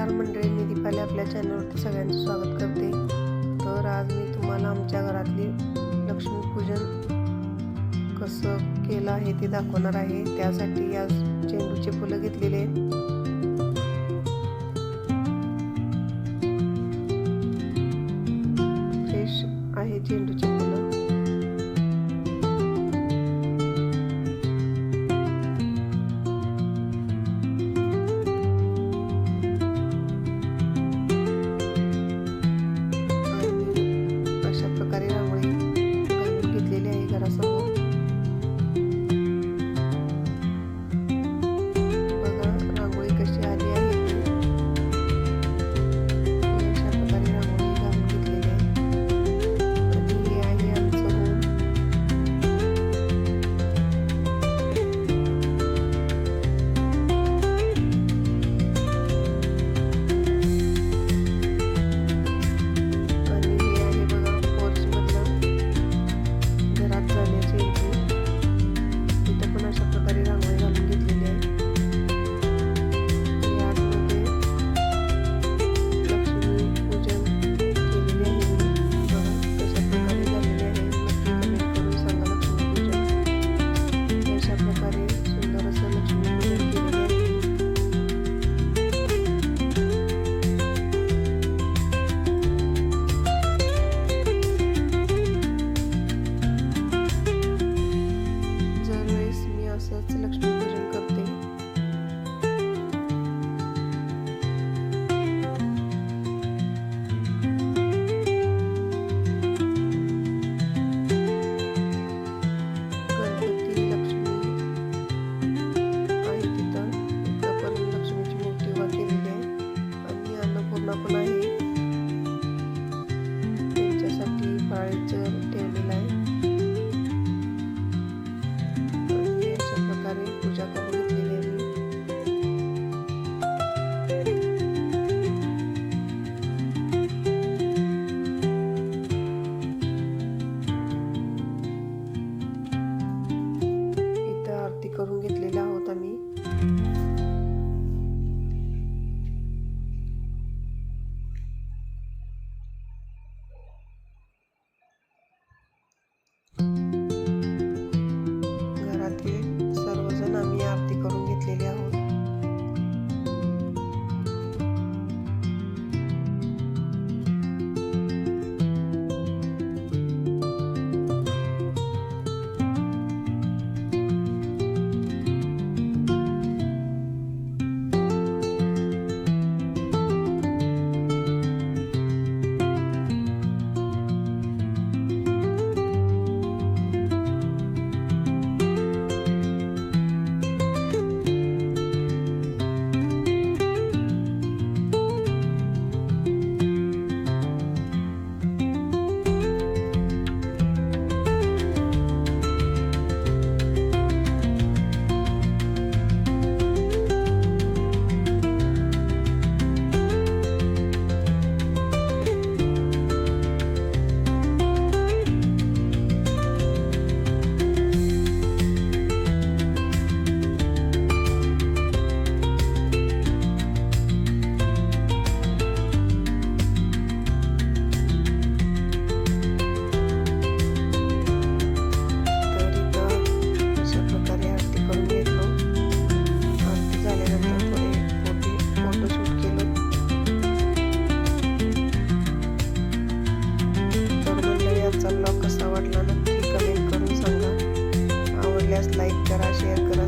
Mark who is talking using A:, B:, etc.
A: नमस्कार मंडळी मी दीपाली आपल्या चॅनलवरती सगळ्यांचं स्वागत करते. तर आज मी तुम्हाला आमच्या घरातली लक्ष्मीपूजन कसं केलं आहे ते दाखवणार आहे. त्यासाठी आज चेंडूचे फुलं घेतलेले करून घेतले baik cara share